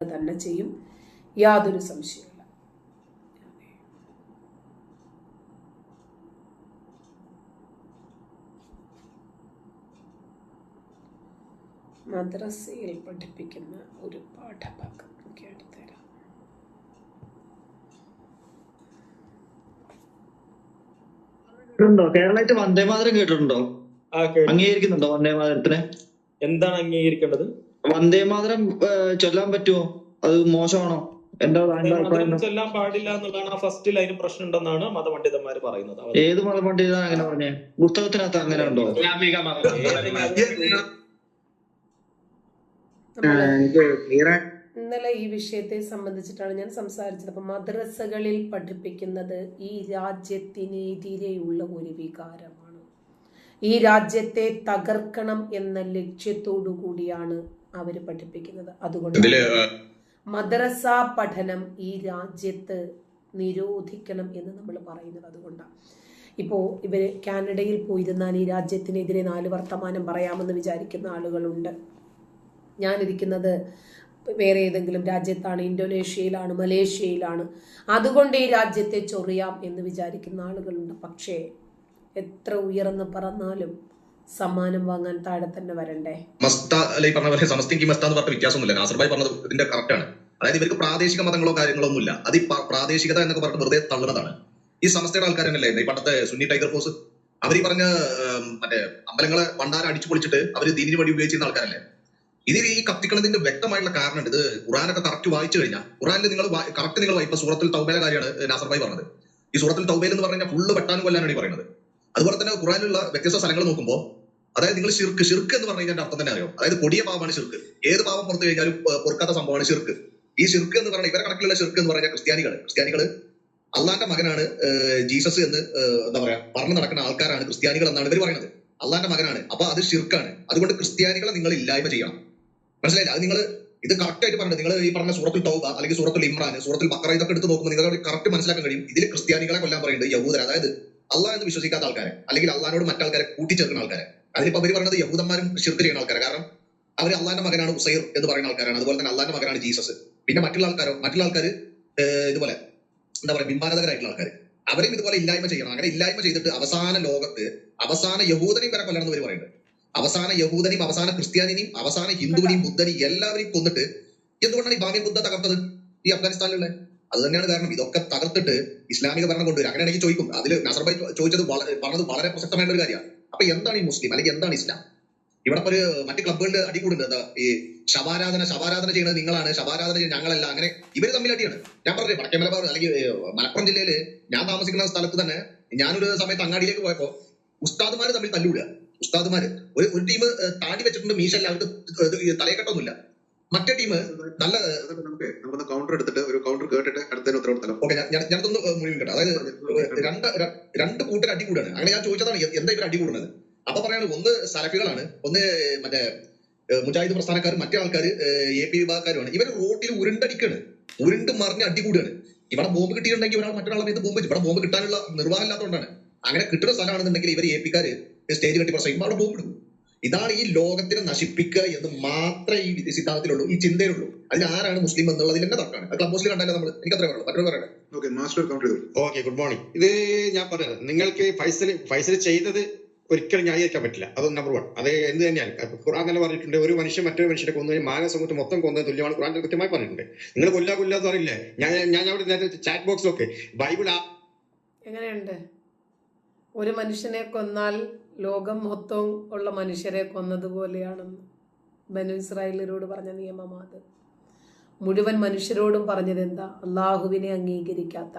തന്നെ ചെയ്യും. യാതൊരു സംശയമില്ല മദ്രസയിൽ പഠിപ്പിക്കുന്ന ഒരു പാഠഭാഗം എനിക്ക് എടുത്തുതരാം. കേട്ടിട്ടുണ്ടോ? കേരളത്തിൽ വന്ദേ മാതരം കേട്ടിട്ടുണ്ടോ. അംഗീകരിക്കുന്നുണ്ടോ വന്ദേ മാതരത്തിനെ എന്താണ് അംഗീകരിക്കേണ്ടത്? വന്ദേ മാതരം ചൊല്ലാൻ പറ്റുമോ അത് മോശമാണോ? എന്താ താങ്കളുടെ അഭിപ്രായം എന്താ? ചൊല്ലാൻ പാടില്ല എന്നുള്ളതാണ് ആ ഫസ്റ്റിൽ അതിന് പ്രശ്നം ഉണ്ടെന്നാണ് മതപണ്ഡിതന്മാർ പറയുന്നത്. ഏത് മതപണ്ഡിതനാണ് അങ്ങനെ പറഞ്ഞേ? പുസ്തകത്തിനകത്ത് അങ്ങനെ ഉണ്ടോ? ഇന്നലെ ഈ വിഷയത്തെ സംബന്ധിച്ചിട്ടാണ് ഞാൻ സംസാരിച്ചത്. അപ്പൊ മദ്രസകളിൽ പഠിപ്പിക്കുന്നത് ഈ രാജ്യത്തിനെതിരെയുള്ള ഒരു വികാരമാണ്. ഈ രാജ്യത്തെ തകർക്കണം എന്ന ലക്ഷ്യത്തോടു കൂടിയാണ് അവർ പഠിപ്പിക്കുന്നത്. അതുകൊണ്ട് മദ്രസ പഠനം ഈ രാജ്യത്ത് നിരോധിക്കണം എന്ന് നമ്മൾ പറയുന്നത് അതുകൊണ്ടാണ് ഇപ്പോൾ ഇവർ കാനഡയിൽ പോയിരുന്നാൽ ഈ രാജ്യത്തിനെതിരെ നാല് വർത്തമാനം പറയാമെന്ന് വിചാരിക്കുന്ന ആളുകളുണ്ട്. ഞാനിരിക്കുന്നത് വേറെ ഏതെങ്കിലും രാജ്യത്താണ് ഇന്തോനേഷ്യയിലാണ് മലേഷ്യയിലാണ്. അതുകൊണ്ട് ഈ രാജ്യത്തെ ചൊറിയാം എന്ന് വിചാരിക്കുന്ന ആളുകളുണ്ട്. പക്ഷേ എത്ര ഉയർന്ന് പറന്നാലും സമ്മാനം വാങ്ങാൻ താഴെ തന്നെ വരണ്ടേ? മസ്ത അല്ലെ ഈ പറഞ്ഞ പോലെ സമസ്തയ്ക്ക് മസ്ത എന്ന് പറഞ്ഞ വ്യത്യാസമൊന്നുമില്ല. നാസർബായി പറഞ്ഞത് ഇതിന്റെ കറക്റ്റ് ആണ്. അതായത് ഇവർക്ക് പ്രാദേശിക മതങ്ങളോ കാര്യങ്ങളോ ഒന്നുമില്ല. അത് ഈ പ്രാദേശികത എന്നൊക്കെ പറഞ്ഞിട്ട് വെറുതെ തള്ളുന്നതാണ്. ഈ സമസ്തയുടെ ആൾക്കാർ ഈ പണ്ടത്തെ സുന്നി ടൈഗർ ഫോഴ്സ് അവർ ഈ പറഞ്ഞ മറ്റേ അമ്പലങ്ങളെ പണ്ടാരം അടിച്ചു പൊളിച്ചിട്ട് അവർ ദീനിന് വേണ്ടി ഉപയോഗിച്ചിരുന്ന ആൾക്കാരല്ലേ? ഇതിൽ ഈ കത്തിക്കണതിന്റെ വ്യക്തമായിട്ടുള്ള കാരണം ഇത് ഖുറാനൊക്കെ കറക്റ്റ് വായിച്ചു കഴിഞ്ഞാൽ ഖുറാനിൽ നിങ്ങൾ കറക്റ്റ് നിങ്ങൾ ഇപ്പൊ സൂറത്തിൽ തൗബയിലെ കാര്യമാണ് നാസർബായി പറഞ്ഞത്. ഈ സൂറത്തിൽ തൗബയിൽ എന്ന് പറഞ്ഞാൽ ഫുള്ള് വെട്ടാനും കൊല്ലാനാണ് ഈ പറയുന്നത്. അതുപോലെ തന്നെ ഖുറാനിലുള്ള വ്യത്യസ്ത സ്ഥലങ്ങൾ നോക്കുമ്പോൾ അതായത് നിങ്ങൾ ശിർക്ക് ശിർക്ക് എന്ന് പറഞ്ഞു കഴിഞ്ഞാൽ അർത്ഥം തന്നെ അറിയാം? അതായത് കൊടിയ പാവമാണ് ശിർക്ക്. ഏത് പാവം പുറത്തു കഴിഞ്ഞാലും പൊറുക്കാത്ത സംഭവമാണ് ശിർക്ക്. ഈ ശിർക്ക് എന്ന് പറഞ്ഞാൽ ഇവരെ കണക്കിലുള്ള ശിർക്ക് എന്ന് പറഞ്ഞാൽ ക്രിസ്ത്യാനികൾ ക്രിസ്ത്യാനികൾ അള്ളാന്റെ മകനാണ് ജീസസ് എന്ന് എന്താ പറയാ പറഞ്ഞു നടക്കുന്ന ആൾക്കാരാണ് ക്രിസ്ത്യാനികൾ എന്നാണ് ഇവർ പറയുന്നത്. അള്ളാന്റെ മകനാണ്. അപ്പൊ അത് ശിർക്കാണ്. അതുകൊണ്ട് ക്രിസ്ത്യാനികളെ നിങ്ങൾ ഇല്ലായ്മ ചെയ്യണം. മനസ്സിലായില്ല? അത് നിങ്ങൾ ഇത് കറക്റ്റ് ആയിട്ട് പറഞ്ഞത് നിങ്ങൾ ഈ പറഞ്ഞ സൂറത്തിൽ തൗബ അല്ലെങ്കിൽ സൂറത്തിൽ ഇമ്രാൻ സൂറത്തിൽ ബക്കറ ഇതൊക്കെ എടുത്ത് നോക്കുമ്പോൾ നിങ്ങൾക്ക് കറക്റ്റ് മനസ്സിലാക്കാൻ കഴിയും. ഇതിൽ ക്രിസ്ത്യാനികളെ കൊല്ലാൻ പറയുന്നത് യഹൂദർ അതായത് അള്ളാഹ് എന്ന് വിശ്വസിക്കാത്ത ആൾക്കാരെ അല്ലെങ്കിൽ അള്ളാഹിനോട് മറ്റാൾക്കാരെ കൂട്ടിച്ചേർക്കുന്ന ആൾക്കാരെ. അതിനിപ്പോ അവർ പറയുന്നത് യഹൂദന്മാരും ഷിർക്ക് ചെയ്യുന്ന ആൾക്കാരെ. കാരണം അവർ അള്ളാന്റെ മകനാണ് ഉസൈർ എന്ന് പറയുന്ന ആൾക്കാരാണ്. അതുപോലെ തന്നെ അള്ളാന്റെ മകനാണ് ജീസസ്. പിന്നെ മറ്റുള്ള ആൾക്കാരോ മറ്റുള്ള ആൾക്കാർ ഇതുപോലെ എന്താ പറയുക ബിംബാരാധകരായിട്ടുള്ള ആൾക്കാർ അവരെയും ഇതുപോലെ ഇല്ലായ്മ ചെയ്യണം. അങ്ങനെ ഇല്ലായ്മ ചെയ്തിട്ട് അവസാന ലോകത്ത് അവസാന യഹൂദനെയും വരെ കൊല്ലണം എന്ന് പറയുന്നത് അവസാന യഹൂദനെയും അവസാന ക്രിസ്ത്യാനിനെയും അവസാന ഹിന്ദുവിനെയും ബുദ്ധനെയും എല്ലാവരെയും കൊന്നിട്ട് എന്തുകൊണ്ടാണ് ഈ ഭാവ്യം ബുദ്ധ തകർത്തത് ഈ അഫ്ഗാനിസ്ഥാനിലുള്ള? അത് തന്നെയാണ് കാരണം. ഇതൊക്കെ തകർത്തിട്ട് ഇസ്ലാമിക ഭരണം കൊണ്ടുവരും അങ്ങനെയാണെങ്കിൽ ചോദിക്കും. അതിൽ നസർബായി ചോദിച്ചത് പറഞ്ഞത് വളരെ പ്രസക്തമായ ഒരു കാര്യമാണ്. അപ്പൊ എന്താണ് ഈ മുസ്ലിം? അല്ലെങ്കിൽ എന്താണ് ഇസ്ലാം? ഇവിടെ ഒരു മറ്റു ക്ലബുകളിൽ അടികൂടുന്നത് എന്താ ഈ ശവാരാധന ശവാരാധന ചെയ്യുന്നത് നിങ്ങളാണ്. ശവാരാധന ചെയ്യുന്നത് ഞങ്ങളല്ല. അങ്ങനെ ഇവർ തമ്മിൽ അടിയാണ്. ഞാൻ പറഞ്ഞു വടക്കേ മലബാർ അല്ലെങ്കിൽ മലപ്പുറം ജില്ലയിൽ ഞാൻ താമസിക്കുന്ന സ്ഥലത്ത് തന്നെ ഞാനൊരു സമയത്ത് അങ്ങാടിയിലേക്ക് പോയപ്പോ ഉസ്താദുമാര് തമ്മിൽ തല്ലൂടുക. ഉസ്താദുമാര്. ഒരു ഒരു ടീം താടി വെച്ചിട്ടുണ്ട് മീശല്ല അവർക്ക് തലയെ കെട്ടൊന്നുമില്ല. മറ്റേ ടീം നല്ല നമുക്ക് കൗണ്ടർ എടുത്തിട്ട് ഒരു കൗണ്ടർ കേട്ടിട്ട് അടുത്തതിന് ഉത്തരവാദിത്തം ഓക്കെ ഞാൻ ഞാനതൊന്ന് മുഴുവൻ കേട്ടോ. അതായത് രണ്ട് രണ്ട് കൂട്ടർ അടി കൂടാണ് അങ്ങനെ ഞാൻ ചോദിച്ചതാണ് എന്താ ഇവർ അടി കൂടുന്നത്? അപ്പൊ പറയാണ് ഒന്ന് സലഫികളാണ് ഒന്ന് മറ്റേ മുജാഹിദ് പ്രസ്ഥാനക്കാർ മറ്റേ ആൾക്കാർ എ പി വിഭാഗക്കാരുമാണ്. ഇവർ റോട്ടിൽ ഉരുണ്ടടിക്കാണ്. ഉരുണ്ട് മറിഞ്ഞ് അടി കൂടുകയാണ്. ഇവിടെ ബോംബ് കിട്ടിയിട്ടുണ്ടെങ്കിൽ ഒരാൾ മറ്റൊരാളെ മേത്ത് ബോംബ് വെച്ചു ഇവിടെ ബോംബ് കിട്ടാനുള്ള നിർവാഹം ഇല്ലാത്തതുകൊണ്ടാണ്. അങ്ങനെ കിട്ടുന്ന സ്ഥലമാണെന്നുണ്ടെങ്കിൽ ഇവർ എ പിക്കാര് സ്റ്റേജ് കെട്ടി പ്രസംഗിക്കുമ്പോൾ അവിടെ ബോംബ് ഇടും. ഇതാണ് ഈ ലോകത്തിനെ നശിപ്പിക്കുക എന്ന് മാത്രമേ ഈ വിധി സിദ്ധാന്തത്തിലുള്ളൂ ഈ ചിന്തയിലുള്ളൂ. അതിൽ ആരാണ് മുസ്ലിം എന്നുള്ളതിൽ തന്നെ തർക്കമാണ്. അത് ക്ലബ് ഹൗസിൽ കണ്ടാലും നമ്മൾ എനിക്ക് അത്രേ പറയുള്ളൂ. മറ്റൊരു പറയട്ടെ? ഓക്കെ മാസ്റ്റർ കൗണ്ട് ചെയ്തു? ഓക്കെ ഗുഡ് മോർണിംഗ് ഇത് ഞാൻ പറയാം. നിങ്ങൾക്ക് ഫൈസൽ ഫൈസൽ ചെയ്തത് ഒരിക്കലും ന്യായീകരിക്കാൻ പറ്റില്ല. അത് നമ്പർ വൺ അത് എന്ത് തന്നെയാണ് ഖുറാൻ ഖുർആൻ തന്നെ പറഞ്ഞിട്ടുണ്ട്. ഒരു മനുഷ്യൻ മറ്റൊരു മനുഷ്യനെ കൊന്നു മാനവ സമൂഹത്തെ മൊത്തം കൊന്നത് തുല്യമാണ്. ഖുർആൻ കൃത്യമായി പറഞ്ഞിട്ടുണ്ട്. നിങ്ങൾ കൊല്ല കൊല്ല എന്ന് പറയില്ലേ? ഞാൻ ഞാൻ അവിടെ നേരത്തെ ചാറ്റ് ബോക്സിലൊക്കെ ബൈബിൾ ആ എങ്ങനെയുണ്ട്? ഒരു മനുഷ്യനെ കൊന്നാൽ ലോകം മൊത്തം ഉള്ള മനുഷ്യരെ കൊന്നതുപോലെയാണെന്ന് ബനു ഇസ്രായേലരോട് പറഞ്ഞ നിയമമാണ് മുഴുവൻ മനുഷ്യരോടും പറഞ്ഞത് എന്താ? അള്ളാഹുവിനെ അംഗീകരിക്കാത്ത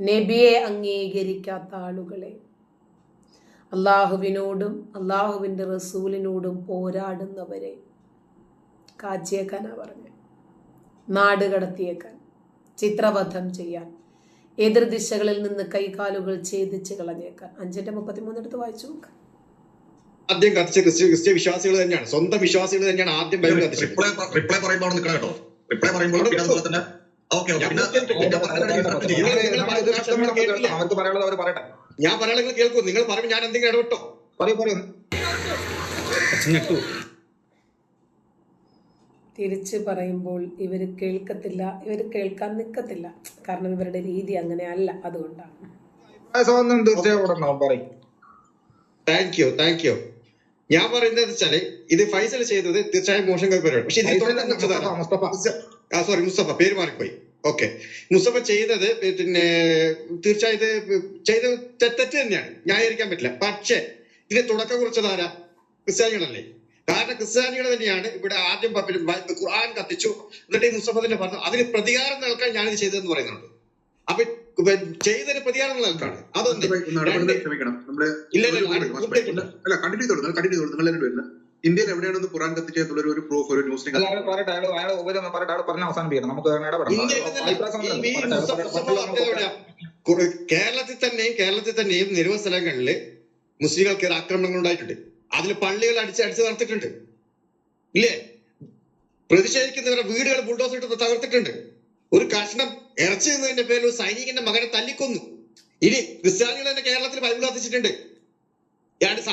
നബിയെ അംഗീകരിക്കാത്ത ആളുകളെ. അള്ളാഹുവിനോടും അള്ളാഹുവിന്റെ റസൂലിനോടും പോരാടുന്നവരെ കാച്ചിയേക്കാനാ പറഞ്ഞത് നാട് കടത്തിയേക്കാൻ ചിത്രവധം ചെയ്യാൻ. എതിർദിശകളിൽ നിന്ന് കൈകാലുകൾ ഛേദിച്ച് കളഞ്ഞേക്കാൻ അഞ്ചിന്റെ മുപ്പത്തിമൂന്ന് എടുത്ത് വായിച്ചു നോക്കാം. ആദ്യം കത്തിച്ച ക്രിസ്ത്യ ക്രിസ്ത്യ വിശ്വാസികൾ തന്നെയാണ്. സ്വന്തം വിശ്വാസികൾ തന്നെയാണ് ആദ്യം ബൈബിൾ കത്തിച്ചത്. റിപ്ലൈ റിപ്ലൈ പറയുമ്പോൾ നിൽക്കണം കേട്ടോ. റിപ്ലൈ പറയുമ്പോൾ തന്നെ. ഓക്കെ. അവർക്ക് പറയാനുള്ളത് അവർ പറയട്ടെ. ഞാൻ പറയാനുള്ളത് കേൾക്കൂ. നിങ്ങൾ പറയുമ്പോൾ ഞാൻ എന്തെങ്കിലും ഇടപെട്ടോ. പറയൂ പറയൂ. തിരിച്ച് പറയുമ്പോൾ ഇവർ കേൾക്കത്തില്ല ഇവർ കേൾക്കാൻ നിൽക്കത്തില്ല കാരണം ഇവരുടെ രീതി അങ്ങനെ അല്ല അതുകൊണ്ടാണ്. സ്വാതന്ത്ര്യം തീർച്ചയായും പറയും. താങ്ക് യു താങ്ക് യു ഞാൻ പറയുന്നത് വെച്ചാൽ ഇത് ഫൈസൽ ചെയ്തത് തീർച്ചയായും മോശം പരിപാടിയാണ് പക്ഷെ സോറി മുസ്തഫ. പേര് മാറിപ്പോയി. ഓക്കെ മുസ്തഫ ചെയ്തത് പിന്നെ തീർച്ചയായും ഇത് ചെയ്തത് തെറ്റ് തന്നെയാണ്. ന്യായീകരിക്കാൻ പറ്റില്ല. പക്ഷേ ഇതിന് തുടക്കം കുറിച്ചത് ആരാ? ക്രിസ്ത്യാനികളല്ലേ? കാരണം ക്രിസ്ത്യാനികൾ തന്നെയാണ് ഇവിടെ ആദ്യം ഖുർആൻ കത്തിച്ചു. എന്നിട്ട് ഈ മുസ്തഫ തന്നെ പറഞ്ഞു അതിന് പ്രതികാരം നൽകാൻ ഞാനിത് ചെയ്തതെന്ന് പറയുന്നുണ്ട്. അപ്പൊ ചെയ്തതിന് പ്രതികാരം നൽകാണ്. അതൊന്ന് ഇന്ത്യയിൽ എവിടെയാണെന്ന് ഖുറാൻ കത്തിച്ചെന്നുള്ള ഒരു പ്രൂഫ് ഒരു ന്യൂസ് കേരളത്തിൽ തന്നെയും കേരളത്തിൽ തന്നെയും നിരവധി സ്ഥലങ്ങളിൽ മുസ്ലിങ്ങൾക്ക് ആക്രമണങ്ങൾ ഉണ്ടായിട്ടുണ്ട്. അതിൽ പള്ളികൾ അടിച്ച് അടിച്ച് തകർത്തിട്ടുണ്ട്. ഇല്ലേ? പ്രതിഷേധിക്കുന്നവരുടെ വീടുകൾ ബുൾഡോസർ ഇട്ട് തകർത്തിട്ടുണ്ട്. ഒരു കഷ്ണം ഇറച്ചി നിന്നതിന്റെ പേരിൽ ഒരു സൈനികന്റെ മകനെ തല്ലിക്കൊന്നു. ഇനി ക്രിസ്ത്യാനികൾ തന്നെ കേരളത്തിൽ ബൈബിൾ കത്തിച്ചിട്ടുണ്ട്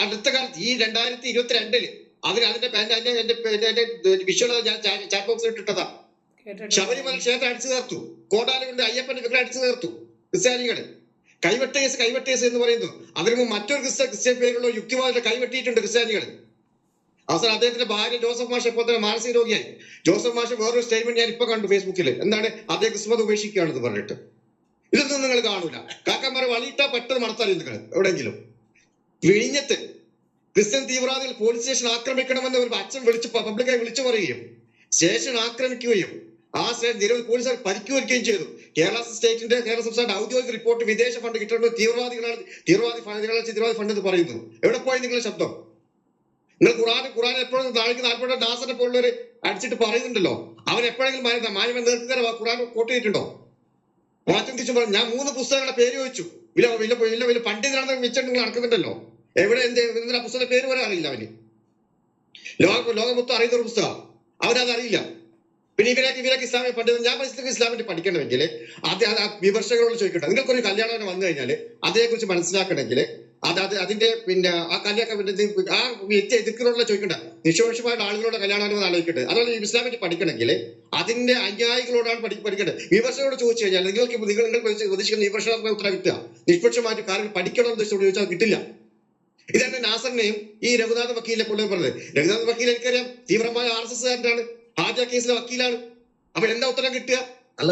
അടുത്ത കാലത്ത് ഈ രണ്ടായിരത്തി ഇരുപത്തി രണ്ടിൽ അതിന് അതിന്റെ എന്റെ എന്റെ എന്റെ എന്റെ വിഷ്വൽ ഞാൻ ചാറ്റ് ബോക്സിൽ ഇട്ടിട്ടതാ ശബരിമല ക്ഷേത്രം അടിച്ചു തീർത്തു. കോടാലുകൊണ്ട് അയ്യപ്പന്റെ വിഗ്രഹം അടിച്ചു തീർത്തു. ക്രിസ്ത്യാനികൾ. കൈവെട്ട കേസ് കൈവെട്ട കേസ് എന്ന് പറയുന്നു അതിനു മുമ്പ് മറ്റൊരു ക്രിസ്ത്യ ക്രിസ്ത്യൻ പേരുള്ള യുക്തിവാദികളെ കൈവെട്ടിയിട്ടുണ്ട് ക്രിസ്ത്യാനികൾ അവസാനം അദ്ദേഹത്തിന്റെ ഭാര്യ ജോസഫ് മാഷ് ഇപ്പോൾ തന്നെ മാനസിക രോഗിയായി. ജോസഫ് മാഷ് വേറൊരു സ്റ്റേറ്റ്മെന്റ് ഞാൻ ഇപ്പൊ കണ്ടു ഫേസ്ബുക്കിൽ എന്താണ്? അദ്ദേഹം ക്രിസ്മത ഉപേക്ഷിക്കുകയാണെന്ന് പറഞ്ഞിട്ട്. ഇതൊന്നും നിങ്ങൾ കാണൂല. കാക്കന്മാരെ വളിയിട്ടാ പെട്ടെന്ന് മണത്തറിയും നിങ്ങൾ എവിടെയെങ്കിലും. വിഴിഞ്ഞത്ത് ക്രിസ്ത്യൻ തീവ്രവാദികൾ പോലീസ് സ്റ്റേഷൻ ആക്രമിക്കണമെന്ന് ഒരു അച്ഛൻ വിളിച്ച് പബ്ലിക്കായി വിളിച്ചു പറയുകയും സ്റ്റേഷൻ ആക്രമിക്കുകയും ആ സ്റ്റേറ്റ് നിരവധി പോലീസുകാർ പരിക്കുവരിക്കുകയും ചെയ്തു. കേരള സ്റ്റേറ്റിന്റെ കേരള സംസ്ഥാന ഔദ്യോഗിക റിപ്പോർട്ട് വിദേശ ഫണ്ട് കിട്ടുന്നത് തീവ്രവാദികളാണ്. തീവ്രവാദി ഫണ്ടുകളാണ് തീവ്രവാദി ഫണ്ട് എന്ന് പറയുന്നു. എവിടെ പോയി നിങ്ങളുടെ ശബ്ദം? നിങ്ങൾ ഖുറാൻ ഖുറാൻ എപ്പോഴും നാളേക്ക് നാൽപ്പത് ദാസനെ പോലുള്ളവർ അടിച്ചിട്ട് പറയുന്നുണ്ടല്ലോ. അവൻ എപ്പോഴെങ്കിലും മാന്യമ നേതൃത്വം ഖുറാൻ കോട്ട് ചെയ്തിട്ടുണ്ടോ? മാറ്റം തിരിച്ചു പറഞ്ഞു ഞാൻ മൂന്ന് പുസ്തകങ്ങളുടെ പേര് ചോദിച്ചു. വില വില വില വില പണ്ഡിതനാണെന്ന് വെച്ചിട്ട് നിങ്ങൾ നടക്കുന്നുണ്ടല്ലോ എവിടെ എന്ത് എന്തിനാ പുസ്തകത്തിന്റെ പേര് വരെ അറിയില്ല അവന്. ലോക ലോകം മൊത്തം അറിയുന്ന ഒരു പുസ്തകം അവരത് അറിയില്ല. പിന്നെ ഇവരൊക്കെ ഇവരൊക്കെ ഇസ്ലാമിക പണ്ഡിതൻ ഞാൻ മനസ്സിലാക്കി ഇസ്ലാമിന്റെ പഠിക്കണമെങ്കിൽ ആ വിമർശകരോട് ചോദിക്കട്ടെ. നിങ്ങൾക്കൊരു കല്യാണം വന്നു കഴിഞ്ഞാൽ അതേക്കുറിച്ച് മനസ്സിലാക്കണമെങ്കിൽ അത് അത് അതിന്റെ പിന്നെ ആ കല്യാണം ആ വ്യക്തി എതിർക്കുന്നവരോട് ചോദിക്കണ്ട. നിഷ്പക്ഷമായിട്ട് ആളുകളോട് കല്യാണം ആലോചിക്കട്ടെ. അതുപോലെ ഇസ്ലാമിന്റെ പഠിക്കണമെങ്കിൽ അതിന്റെ അനുയായികളോടാണ് പഠി പഠിക്കേണ്ടത്. വിമർശകരോട് ചോദിച്ചു കഴിഞ്ഞാൽ നിങ്ങൾക്ക് നിങ്ങൾ നിങ്ങൾ ഉദ്ദേശിക്കുന്ന വിമർശനാത്മക ഉത്തരം കിട്ടുക. നിഷ്പക്ഷമായിട്ട് കാര്യങ്ങൾ പഠിക്കണം എന്ന് ചോദിച്ചാൽ കിട്ടില്ല. ഇതാണ് നാസറിനെയും ഈ രഘുനാഥ് വക്കീലിനെ പോലെ പറഞ്ഞത്. രഘുനാഥ് വക്കീൽ എനിക്കറിയാം തീവ്രമായ ആർ എസ് എസ് ഹാജ കേസിലെ വക്കീലാണ്. അപ്പോൾ എന്താ ഉത്തരം കിട്ടുക? അല്ല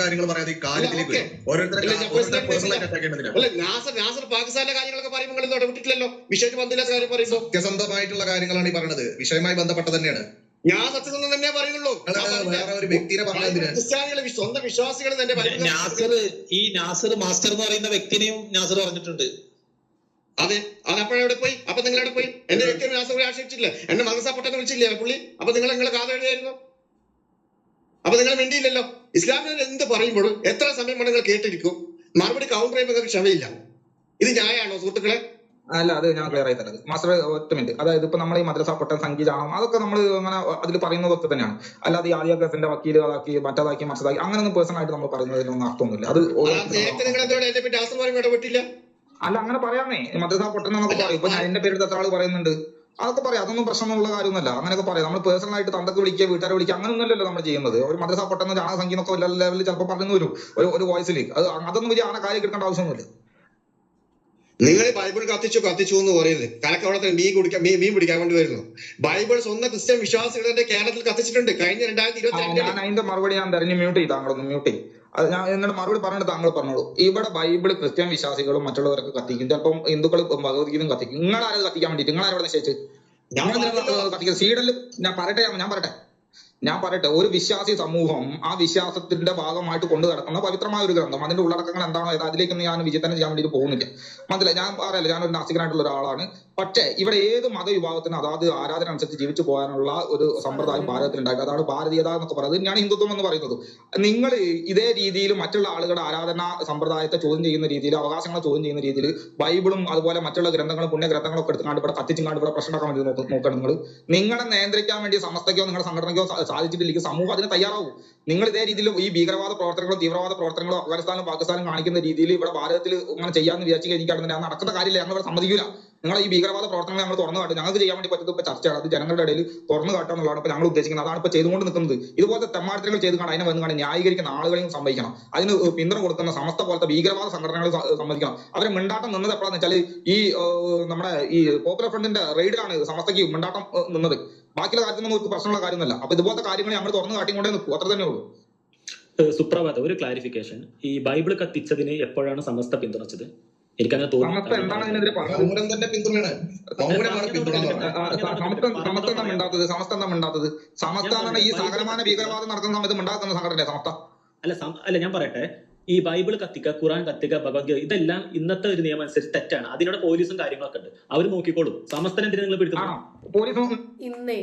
കാര്യങ്ങൾ പറയാതെ ഈ കാര്യത്തിലേക്ക്. ഓരോരുത്തരെ നാസർ നാസർ പാകിസ്ഥാനിലെ കാര്യങ്ങളൊക്കെ പറയുമ്പോൾ നിങ്ങൾ ഇടപെട്ടിട്ടില്ലല്ലോ? വിഷയത്തിൽ ബന്ധമില്ലാത്ത കാര്യം പറയുമ്പോൾ. സത്യസന്ധമായിട്ടുള്ള കാര്യങ്ങളാണ് ഈ പറയുന്നത് വിഷയമായി ബന്ധപ്പെട്ട തന്നെയാണ്. ഞാൻ സത്യസന്ധം തന്നെ പറയുള്ളൂ ഒരു വ്യക്തിനെ ക്രിസ്ത്യാനികളെ സ്വന്തം വിശ്വാസികൾ തന്നെ നാസർ ഈ നാസർ മാസ്റ്റർ എന്ന് പറയുന്ന വ്യക്തിനെയും നാസർ പറഞ്ഞിട്ടുണ്ട്. അതെ. അത് അപ്പോഴെവിടെ പോയി? അപ്പൊ നിങ്ങൾ എവിടെ പോയി? എന്റെ വ്യക്തി നാസർ ആക്ഷേപിച്ചില്ല എന്നെ മദ്രസ പൊട്ടെന്ന് വിളിച്ചില്ലേ? പുള്ളി? അപ്പൊ നിങ്ങൾ നിങ്ങളെ കാതെഴുതായിരുന്നു അപ്പൊ നിങ്ങൾ മിണ്ടിയില്ലല്ലോ? ഇസ്ലാമിൽ എന്ത് പറയുമ്പോഴും എത്ര സമയം വേണം നിങ്ങൾ കേട്ടിരിക്കും? മറുപടി കൗണ്ടർ ചെയ്യുമ്പോൾ ക്ഷമയില്ല. ഇത് ന്യായമാണോ സുഹൃത്തുക്കളെ? അല്ല അത് ഞാൻ ക്ലിയർ ആയി തരാം. മാസ്റ്റർ ഒറ്റ മിനിറ്റ് അതായത് ഇപ്പൊ നമ്മൾ ഈ മദ്രസ പൊട്ടൻ സംഗീതാണോ അതൊക്കെ നമ്മൾ അങ്ങനെ അതിൽ പറയുന്നതൊക്കെ തന്നെയാണ്. അല്ലാതെ ഈ ആലിയ കേസിന്റെ വക്കീൽ അതാക്കി മറ്റേതാക്കി മറ്റേതാക്കി അങ്ങനെയൊന്നും പേഴ്സണൽ ആയിട്ട് നമ്മൾ പറയുന്നതിനൊന്നും അർത്ഥമൊന്നുമില്ല. അത് അല്ല അങ്ങനെ പറയാമേ. മദ്രസ നമുക്ക് പറയും. ഇപ്പൊ ഞാൻ എന്റെ പേരിൽ എത്ര ആൾ പറയുന്നുണ്ട്. അതൊക്കെ പറയാം. അതൊന്നും പ്രശ്നമുള്ള കാര്യമൊന്നുമല്ല. അങ്ങനെയൊക്കെ പറയാം. നമ്മൾ പേഴ്സണൽ ആയിട്ട് തന്തക്ക് വിളിക്കുക വീട്ടുകാരെ വിളിക്കുക അങ്ങനെയൊന്നുമല്ലല്ലോ നമ്മൾ ചെയ്യുന്നത്. ഒരു മദ്രസ പൊട്ടെന്ന് ജാണ സംഖ്യ എന്നൊക്കെ വല്ല ലെവലിൽ ചിലപ്പോൾ പറഞ്ഞു വരും ഒരു ഒരു വോയിസിൽ അത് അതൊന്നും വലിയ ആണ് കാര്യം എടുക്കേണ്ട ആവശ്യമൊന്നുമില്ല. നിങ്ങൾ ബൈബിൾ കത്തിച്ചു കത്തിച്ചു എന്ന് പറയുന്നത് കലക്കവളത്തിൽ മീൻ കുടിക്കാൻ മീൻ മീൻ പിടിക്കാൻ വേണ്ടി വരുന്നു. ബൈബിൾ സ്വന്തം ക്രിസ്ത്യൻ വിശ്വാസികളുടെ കേരളത്തിൽ കത്തിച്ചിട്ടുണ്ട്. കഴിഞ്ഞ രണ്ടായിരത്തി ഇരുപത്തി അതിന്റെ മറുപടി ഞാൻ തെരഞ്ഞു മ്യൂട്ട് താങ്കളൊന്ന് മ്യൂട്ട് ചെയ്യും. അത് ഞാൻ എന്നോട് മറുപടി പറഞ്ഞിട്ട് താങ്കൾ പറഞ്ഞോളൂ. ഇവിടെ ബൈബിൾ ക്രിസ്ത്യൻ വിശ്വാസികളും മറ്റുള്ളവരൊക്കെ കത്തിക്കും. ചിലപ്പം ഹിന്ദുക്കൾ ഭഗവത്ഗീതയും കത്തിക്കും. നിങ്ങൾ ആരും കത്തിക്കാൻ വേണ്ടിയിട്ട്? നിങ്ങളാരോട് നിശ്ചയിച്ച് ഞാൻ നിങ്ങൾ പറഞ്ഞല്ലോ. കത്തിക്കുക സീഡൽ ഞാൻ പറയട്ടെ ഞാൻ പറയട്ടെ. ഞാൻ പറയട്ടെ ഒരു വിശ്വാസി സമൂഹം ആ വിശ്വാസത്തിന്റെ ഭാഗമായിട്ട് കൊണ്ടു നടക്കുന്ന പവിത്രമായ ഒരു ഗ്രന്ഥം. അതിന്റെ ഉള്ളടക്കങ്ങൾ എന്താണോ അതിലേക്ക് അതിലേക്കൊന്നും ഞാൻ വിചിന്തനം ചെയ്യാൻ വേണ്ടി പോകുന്നില്ല. മനസ്സിലായി? ഞാൻ പറയല്ല ഒരു നാസികനായിട്ടുള്ള ഒരാളാണ്. പക്ഷേ ഇവിടെ ഏത് മതവിഭാഗത്തിനും അതാത് ആരാധന അനുസരിച്ച് ജീവിച്ചു പോകാനുള്ള ഒരു സമ്പ്രദായം ഭാരതത്തിൽ ഉണ്ടാക്കുക അതാണ് ഭാരതീയത എന്നൊക്കെ പറയുന്നത്. ഞാൻ ഹിന്ദുത്വം എന്ന് പറയുന്നത്. നിങ്ങൾ ഇതേ രീതിയിൽ മറ്റുള്ള ആളുകളുടെ ആരാധന സമ്പ്രദായത്തെ ചോദ്യം ചെയ്യുന്ന രീതിയിൽ അവകാശങ്ങളെ ചോദ്യം ചെയ്യുന്ന രീതിയിൽ ബൈബിളും അതുപോലെ മറ്റുള്ള ഗ്രന്ഥങ്ങളും പുണ്യ ഗ്രന്ഥങ്ങളൊക്കെ എടുത്തുകൊണ്ട് ഇവിടെ കത്തിച്ചുകൊണ്ട് ഇവിടെ പ്രശ്നമാക്കാൻ വേണ്ടി നോക്ക് നോക്കണം നിങ്ങൾ. നിങ്ങളെ നിയന്ത്രിക്കാൻ വേണ്ടി സമസ്തയ്ക്കോ നിങ്ങളുടെ സംഘടനയ്ക്കോ സാധിച്ചിട്ടില്ലെങ്കിൽ സമൂഹം അതിന് തയ്യാറാവും. നിങ്ങൾ ഇതേ രീതിയിൽ ഈ ഭീകരവാദ പ്രവർത്തനങ്ങളോ തീവ്രവാദ പ്രവർത്തനങ്ങളോ അഫ്ഗാനിസ്ഥാനും പാകിസ്ഥാനും കാണിക്കുന്ന രീതിയിൽ ഇവിടെ ഭാരതത്തിൽ ഇങ്ങനെ ചെയ്യാമെന്ന് വിചാരിച്ചു കഴിഞ്ഞാൽ നടക്കുന്ന കാര്യമില്ല ഞങ്ങൾ ഇവിടെ സമ്മതിക്കില്ല നിങ്ങൾ ഈ ഭീകരവാദ പ്രവർത്തനങ്ങൾ നമ്മൾ തുറന്നു കാട്ടും. ഞങ്ങൾക്ക് ചെയ്യാൻ വേണ്ടി പറ്റുന്ന ഇപ്പൊ ചർച്ചയാണ്. അത് ജനങ്ങളുടെ ഇടയിൽ തുറന്നു കാട്ടുക എന്നുള്ളതാണ് ഇപ്പൊ ഞങ്ങൾ ഉദ്ദേശിക്കുന്നത്. അതാണ് ഇപ്പൊ ചെയ്തുകൊണ്ട് നിൽക്കുന്നത്. ഇതുപോലത്തെ തെമ്മാടിത്തരങ്ങൾ ചെയ്ത് കാണാൻ അതിനെ വന്ന് കാണാൻ ന്യായീകരിക്കുന്ന ആളുകളെയും സമ്മതിക്കണം അതിന് പിന്തുണ കൊടുക്കുന്ന സമസ്ത പോലത്തെ ഭീകരവാദ സംഘടനകൾ സംബന്ധിക്കണം. അവരെ മിണ്ടാട്ടം നിന്നത് എപ്പോഴാന്ന് വെച്ചാൽ ഈ നമ്മുടെ ഈ പോപ്പുലർ ഫ്രണ്ടിന്റെ റെയ്ഡിലാണ് സമസ്തയ്ക്ക് മിണ്ടാട്ടം നിന്നത്. ബാക്കിയുള്ള കാര്യത്തിനൊന്നും ഒരു പ്രശ്നമുള്ള കാര്യമൊന്നുമല്ല. അപ്പൊ ഇതുപോലത്തെ കാര്യങ്ങൾ നമ്മൾ തുറന്നു കാട്ടിക്കൊണ്ടേ നിൽക്കും. അത്ര തന്നെ ഉള്ളൂ. സുപ്രഭാത. ഒരു ക്ലാരിഫിക്കേഷൻ ഈ ബൈബിൾ കത്തിച്ചതിന് എപ്പോഴാണ് സമസ്ത പിന്തുണച്ചത്? എനിക്കങ്ങനെ മിണ്ടാത്തത് സമസ്ത മിണ്ടാത്തത് സമസ്ത ഈ സകലമാന ഭീകരവാദം നടക്കുന്ന സമയത്ത് മിണ്ടാക്കുന്ന സംഘടന സമസ്ത? അല്ല അല്ല ഞാൻ പറയട്ടെ. ഈ ബൈബിൾ കത്തിക്ക ഖുറാൻ കത്തിക്ക ഭഗവത്ഗീത ഇതെല്ലാം ഇന്നത്തെ ഒരു നിയമം അനുസരിച്ച് തെറ്റാണ്. അതിനോട് പോലീസും കാര്യങ്ങളൊക്കെ ഉണ്ട്. അവർ നോക്കിക്കോളും. സമസ്തനെന്തിനാ നിങ്ങൾ പിടിക്കുന്നത് പോലീസ് ഇന്നേ